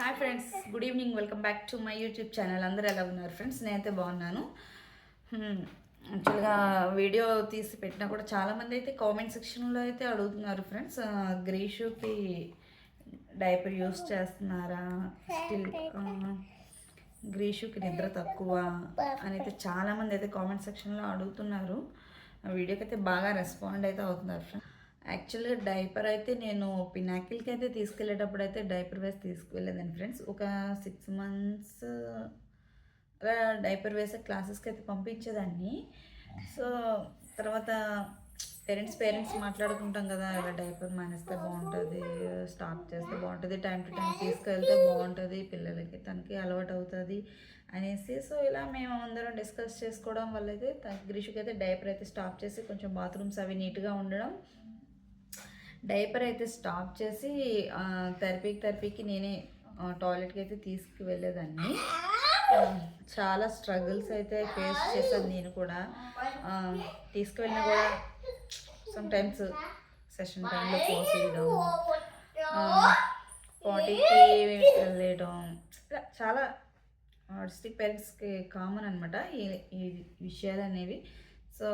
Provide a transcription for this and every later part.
Hi friends good evening welcome back to my YouTube channel అందరూ ఎలా ఉన్నారు friends నేనైతే బాగున్నాను. Hmm. యాక్చువల్గా వీడియో తీసి పెట్టినా కూడా చాలామంది అయితే కామెంట్ సెక్షన్లో అయితే అడుగుతున్నారు ఫ్రెండ్స్ గ్రీషుకి డైపర్ యూస్ చేస్తున్నారా? స్టిల్ గ్రీషుకి నిద్ర తక్కువ అని అయితే చాలామంది అయితే కామెంట్ సెక్షన్లో అడుగుతున్నారు. ఆ వీడియోకి అయితే బాగా రెస్పాండ్ అయితే అవుతున్నారు ఫ్రెండ్స్ యాక్చువల్గా డైపర్ అయితే నేను పినాకిల్కి అయితే తీసుకెళ్ళేటప్పుడు అయితే డైపర్ వేసి తీసుకువెళ్ళేదాన్ని ఫ్రెండ్స్. ఒక సిక్స్ మంత్స్ అలా డైపర్ వేసే క్లాసెస్కి అయితే పంపించేదాన్ని. సో తర్వాత పేరెంట్స్ పేరెంట్స్ మాట్లాడుకుంటాం కదా ఇలా డైపర్ మానేస్తే బాగుంటుంది స్టాప్ చేస్తే బాగుంటుంది టైం టు టైం తీసుకెళ్తే బాగుంటుంది పిల్లలకి తనకి అలవాటు అవుతుంది అనేసి. సో ఇలా మేము అందరం డిస్కస్ చేసుకోవడం వల్ల అయితే తన గ్రీషుకి అయితే డైపర్ అయితే స్టాప్ చేసి కొంచెం బాత్రూమ్స్ అవి నీట్గా ఉండడం డైపర్ అయితే స్టాప్ చేసి ఆ, థెరపీకి థెరపీకి నేనే టాయిలెట్కి అయితే తీసుకువెళ్ళేదాన్ని. చాలా స్ట్రగుల్స్ అయితే ఫేస్ చేశాను నేను కూడా. తీసుకువెళ్ళినా కూడా సమ్ టైమ్స్ సెషన్ టైంలో పోసేయడం పాటికి వెళ్ళడం ఇలా చాలా ఆర్టిస్టిక్ పేరెంట్స్కి కామన్ అనమాట ఈ ఈ విషయాలు అనేవి. సో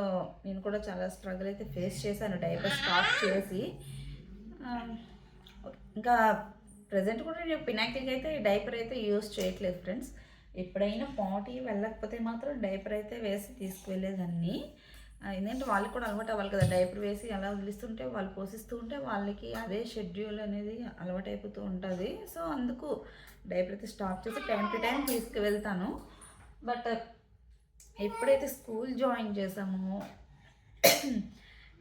నేను కూడా చాలా స్ట్రగుల్ అయితే ఫేస్ చేశాను డైపర్ స్టాప్ చేసి. ఇంకా ప్రజెంట్ కూడా నేను పినాకిల్కి అయితే డైపర్ అయితే యూస్ చేయట్లేదు ఫ్రెండ్స్ ఎప్పుడైనా పాటి వెళ్ళకపోతే మాత్రం డైపర్ అయితే వేసి తీసుకువెళ్ళేదాన్ని. ఎందుకంటే వాళ్ళకి కూడా అలవాటు అవ్వాలి కదా డైపర్ వేసి అలా వదిలిస్తుంటే వాళ్ళు పోషిస్తూ ఉంటే వాళ్ళకి అదే షెడ్యూల్ అనేది అలవాటు అయిపోతూ ఉంటుంది. సో అందుకు డైపర్ అయితే స్టాప్ చేసి టైం టు టైం తీసుకువెళ్తాను. బట్ ఎప్పుడైతే స్కూల్ జాయిన్ చేసామో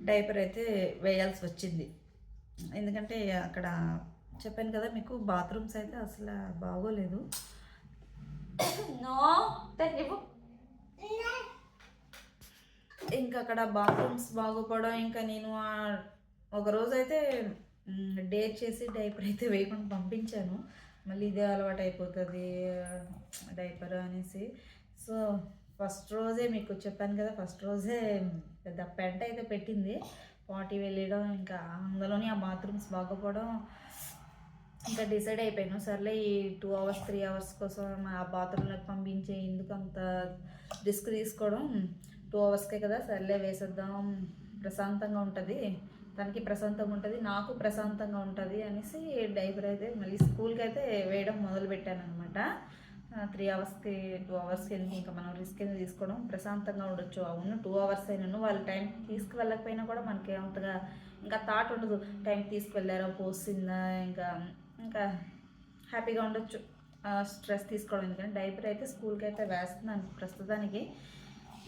డైపర్ అయితే వేయాల్సి వచ్చింది. ఎందుకంటే అక్కడ చెప్పాను కదా మీకు బాత్రూమ్స్ అయితే అసలు బాగోలేదు. ఇంకా అక్కడ బాత్రూమ్స్ బాగోపడం ఇంకా నేను ఒక రోజు అయితే డేట్ చేసి డైపర్ అయితే వేయకుండా పంపించాను. మళ్ళీ ఇదే అలవాటు అయిపోతుంది డైపర్ అనేసి. సో ఫస్ట్ రోజే మీకు చెప్పాను కదా ఫస్ట్ రోజే పెద్ద పెంట అయితే పెట్టింది. పాటి వెళ్ళడం ఇంకా అందులోని ఆ బాత్రూమ్స్ బాగోపోవడం ఇంకా డిసైడ్ అయిపోయాను. సర్లే ఈ టూ అవర్స్ త్రీ అవర్స్ కోసం ఆ బాత్రూంలోకి పంపించే ఎందుకు అంత రిస్క్ తీసుకోవడం? టూ అవర్స్కే కదా సర్లే వేసేద్దాం. ప్రశాంతంగా ఉంటుంది. తనకి ప్రశాంతంగా ఉంటుంది నాకు ప్రశాంతంగా ఉంటుంది అనేసి డైపర్ అయితే మళ్ళీ స్కూల్కి అయితే వేయడం మొదలు పెట్టాను అనమాట త్రీ అవర్స్కి టూ అవర్స్కి ఎందుకు ఇంకా మనం రిస్క్ ఎందుకు తీసుకోవడం ప్రశాంతంగా ఉండొచ్చు. అవును టూ అవర్స్ అయినాను వాళ్ళ టైం తీసుకువెళ్ళకపోయినా కూడా మనకి అంతగా ఇంకా థాట్ ఉండదు. టైం తీసుకువెళ్ళారా పోసిందా ఇంకా ఇంకా హ్యాపీగా ఉండొచ్చు. స్ట్రెస్ తీసుకోవడం ఎందుకంటే డైపర్ అయితే స్కూల్కి అయితే వేస్తున్నాను ప్రస్తుతానికి.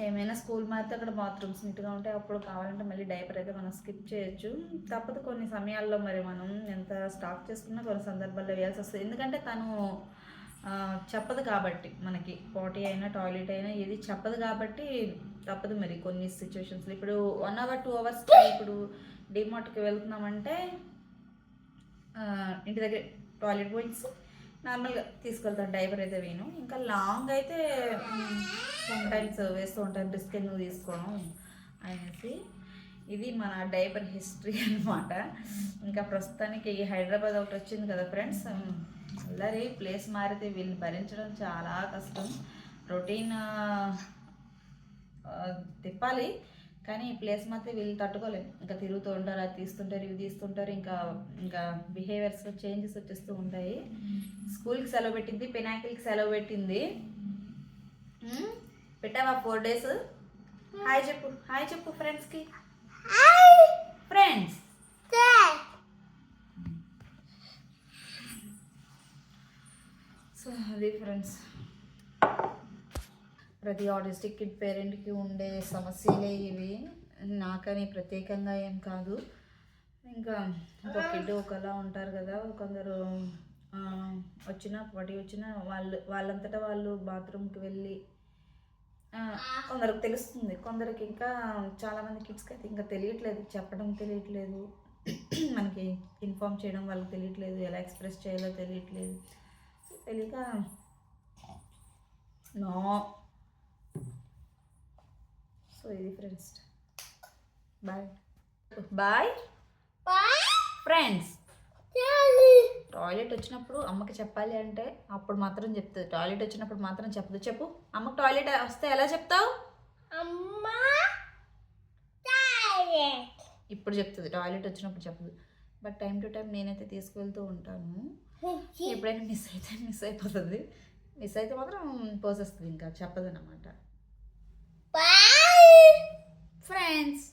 ఏమైనా స్కూల్ మారితే అక్కడ బాత్రూమ్స్ నీట్గా ఉంటే అప్పుడు కావాలంటే మళ్ళీ డైపర్ అయితే మనం స్కిప్ చేయొచ్చు. తప్పదు కొన్ని సమయాల్లో మరి మనం ఎంత స్టాక్ చేసుకున్నా కొన్ని సందర్భాల్లో వేయాల్సి వస్తుంది. ఎందుకంటే తను చెప్పదు కాబట్టి మనకి పాటీ అయినా టాయిలెట్ అయినా ఏది చెప్పదు కాబట్టి తప్పదు మరి కొన్ని సిచ్యువేషన్స్లో ఇప్పుడు వన్ అవర్ టూ అవర్స్కి ఇప్పుడు డిమార్ట్కి వెళ్తున్నామంటే ఇంటి దగ్గర టాయిలెట్ పోయించి నార్మల్గా తీసుకెళ్తాను డైవర్ అయితే వేను ఇంకా లాంగ్ అయితే సమ్ టైమ్స్ వేస్తూ ఉంటాను రిస్క్ ఎందుకు తీసుకోవడం అనేసి. ఇది మన డైపర్ హిస్టరీ అన్నమాట. ఇంకా ప్రస్తుతానికి ఈ హైదరాబాద్ ఒకటి వచ్చింది కదా ఫ్రెండ్స్. అల్లరి ప్లేస్ మారితే వీళ్ళు భరించడం చాలా కష్టం. రొటీన్ తిప్పాలి. కానీ ఈ ప్లేస్ మాత్రం వీళ్ళు తట్టుకోలేము ఇంకా తిరుగుతూ ఉంటారు అది తీస్తుంటారు ఇవి తీస్తుంటారు. ఇంకా ఇంకా బిహేవియర్స్ చేంజెస్ వచ్చేస్తూ ఉంటాయి. స్కూల్కి సెలవు పెట్టింది పెనాకిల్కి సెలవు పెట్టింది. పెట్టావా ఫోర్ డేస్? హాయ్ చెప్పు హాయ్ చెప్పు ఫ్రెండ్స్కి ఫ్రెండ్స్ సో అది ఫ్రెండ్స్ ప్రతి ఆటిస్టిక్ కిడ్ పేరెంట్కి ఉండే సమస్యలే ఇవి. నాకని ప్రత్యేకంగా ఏం కాదు. ఇంకా ఒక కిడ్ ఒకలా ఉంటారు కదా కొందరు వచ్చినా పడి వచ్చినా వాళ్ళు వాళ్ళంతటా వాళ్ళు బాత్రూమ్కి వెళ్ళి కొందరికి తెలుస్తుంది. కొందరికి ఇంకా చాలామంది కిడ్స్కి అయితే ఇంకా తెలియట్లేదు. చెప్పడం తెలియట్లేదు. మనకి ఇన్ఫామ్ చేయడం వాళ్ళకి తెలియట్లేదు. ఎలా ఎక్స్ప్రెస్ చేయాలో తెలియట్లేదు. తెలియక నో. సో ఇది friends bye bye friends toilet వచ్చినప్పుడు అమ్మకి చెప్పాలి అంటే అప్పుడు మాత్రం చెప్తుంది. టాయిలెట్ వచ్చినప్పుడు మాత్రం చెప్పదు. చెప్పు. అమ్మకి టాయిలెట్ వస్తే ఎలా చెప్తావు? అమ్మా ఇప్పుడు చెప్తుంది. టాయిలెట్ వచ్చినప్పుడు చెప్పదు. బట్ టైం టు టైం నేనైతే తీసుకువెళ్తూ ఉంటాను. ఎప్పుడైనా మిస్ అయితే మిస్ అయిపోతుంది. మిస్ అయితే మాత్రం పోసేస్తుంది ఇంకా చెప్పదు అనమాట ఫ్రెండ్స్